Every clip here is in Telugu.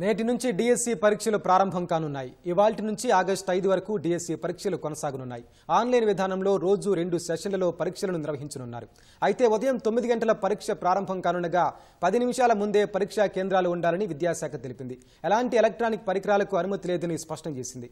నేటి నుంచి డిఎస్సి పరీక్షలు ప్రారంభం కానున్నాయి. ఇవాల్టి నుంచి ఆగస్టు ఐదు వరకు డిఎస్సి పరీక్షలు కొనసాగనున్నాయి. ఆన్లైన్ విధానంలో రోజు రెండు సెషన్లలో పరీక్షలను నిర్వహించనున్నారు. అయితే ఉదయం తొమ్మిది గంటల పరీక్ష ప్రారంభం కానుండగా పది నిమిషాల ముందే పరీక్షా కేంద్రాలు ఉండాలని విద్యాశాఖ తెలిపింది. ఎలాంటి ఎలక్ట్రానిక్ పరికరాలకు అనుమతి లేదని స్పష్టం చేసింది.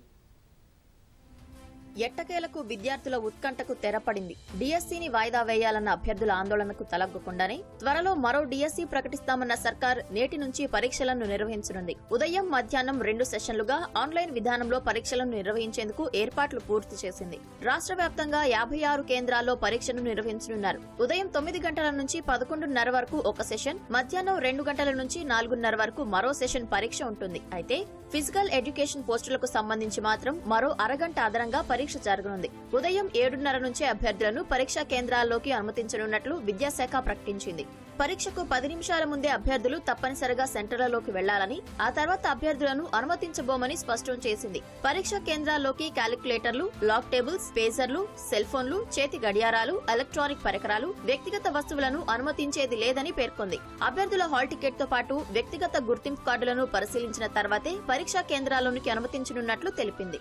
ఎట్టకేలకు విద్యార్థుల ఉత్కంఠకు తెరపడింది. డిఎస్సీని వాయిదా వేయాలన్న అభ్యర్థుల ఆందోళనకు తలగ్గకుండానే త్వరలో మరో డిఎస్సీ ప్రకటిస్తామన్న సర్కార్ నేటి నుంచి పరీక్షలను నిర్వహించనుంది. ఉదయం మధ్యాహ్నం రెండు సెషన్లుగా ఆన్లైన్ విధానంలో పరీక్షలను నిర్వహించేందుకు ఏర్పాట్లు పూర్తి చేసింది. రాష్ట్ర వ్యాప్తంగా యాభై ఆరు కేంద్రాల్లో పరీక్షను నిర్వహించనున్నారు. ఉదయం తొమ్మిది గంటల నుంచి పదకొండున్నర వరకు ఒక సెషన్ మధ్యాహ్నం రెండు గంటల నుంచి నాలుగున్నర వరకు మరో సెషన్ పరీక్ష ఉంటుంది. అయితే ఫిజికల్ ఎడ్యుకేషన్ పోస్టులకు సంబంధించి మాత్రం మరో అరగంట అదనంగా పరీక్ష జరగనుంది. ఉదయం ఏడున్నర నుంచే అభ్యర్థులను పరీక్షా కేంద్రాల్లోకి అనుమతించనున్నట్లు విద్యాశాఖ ప్రకటించింది. పరీక్షకు పది నిమిషాల ముందే అభ్యర్థులు తప్పనిసరిగా సెంటర్లలోకి వెళ్ళాలని ఆ తర్వాత అభ్యర్థులను అనుమతించబోమని స్పష్టం చేసింది. పరీక్షా కేంద్రాల్లోకి క్యాలిక్యులేటర్లు లాక్ టేబుల్స్ పేజర్లు సెల్ ఫోన్లు చేతి గడియారాలు ఎలక్ట్రానిక్ పరికరాలు వ్యక్తిగత వస్తువులను అనుమతించేది లేదని పేర్కొంది. అభ్యర్థుల హాల్ టికెట్తో పాటు వ్యక్తిగత గుర్తింపు కార్డులను పరిశీలించిన తర్వాతే పరీక్షా కేంద్రాల్లోనికి అనుమతించనున్నట్లు తెలిపింది.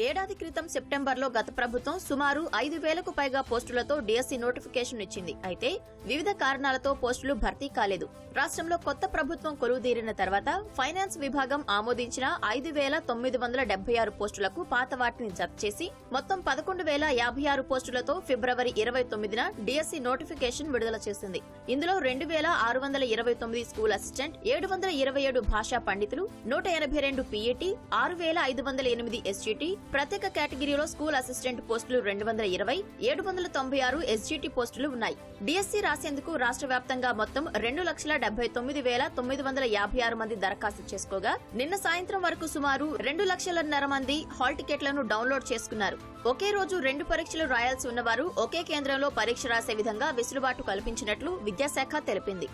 ఏడాది క్రితం సెప్టెంబర్లో గత ప్రభుత్వం సుమారు ఐదు వేలకు పైగా పోస్టులతో డిఎస్సీ నోటిఫికేషన్ ఇచ్చింది. అయితే వివిధ కారణాలతో పోస్టులు భర్తీ కాలేదు. రాష్ట్రంలో కొత్త ప్రభుత్వం కొలువుదీరిన తర్వాత ఫైనాన్స్ విభాగం ఆమోదించిన ఐదు వేల తొమ్మిది వందల డెబ్బై ఆరు పోస్టులకు పాత వాటిని జత చేసి మొత్తం పదకొండు వేల యాభై ఆరు పోస్టులతో ఫిబ్రవరి ఇరవై తొమ్మిదిన డిఎస్సీ నోటిఫికేషన్ విడుదల చేసింది. ఇందులో రెండు వేల ఆరు వందల ఇరవై తొమ్మిది స్కూల్ అసిస్టెంట్ ఏడు వందల ఇరవై ఏడు భాషా పండితులు నూట ఎనభై రెండు పీఈటీ ఆరు వేల ఐదు వందల ఎనిమిది ఎస్జీటీ ప్రత్యేక కేటగిరీలో స్కూల్ అసిస్టెంట్ పోస్టులు రెండు వందల ఇరవై ఏడు వందల తొంభై ఆరు ఎస్జీటీ పోస్టులు ఉన్నాయి. డిఎస్సీ రాసేందుకు రాష్ట్ర వ్యాప్తంగా మొత్తం రెండు లక్షల డెబ్బై తొమ్మిది వేల తొమ్మిది వందల యాభై ఆరు మంది దరఖాస్తు చేసుకోగా నిన్న సాయంత్రం వరకు సుమారు రెండు లక్షలన్నర మంది హాల్ టికెట్లను డౌన్లోడ్ చేసుకున్నారు. ఒకే రోజు రెండు పరీక్షలు రాయాల్సి ఉన్నవారు ఒకే కేంద్రంలో పరీక్ష రాసే విధంగా వెసులుబాటు కల్పించినట్లు విద్యాశాఖ తెలిపింది.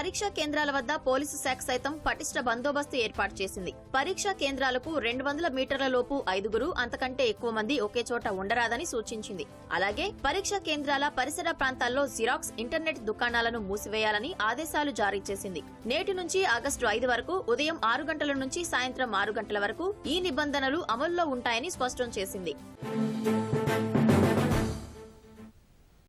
పరీక్షా కేంద్రాల వద్ద పోలీసు శాఖ సైతం పటిష్ట బందోబస్తు ఏర్పాటు చేసింది. పరీక్షా కేంద్రాలకు రెండు వందల మీటర్ల లోపు ఐదుగురు అంతకంటే ఎక్కువ మంది ఒకే చోట ఉండరాదని సూచించింది. అలాగే పరీక్షా కేంద్రాల పరిసర ప్రాంతాల్లో జిరాక్స్ ఇంటర్నెట్ దుకాణాలను మూసివేయాలని ఆదేశాలు జారీ చేసింది. నేటి నుంచి ఆగస్టు ఐదు వరకు ఉదయం ఆరు గంటల నుంచి సాయంత్రం ఆరు గంటల వరకు ఈ నిబంధనలు అమల్లో ఉంటాయని స్పష్టం చేసింది.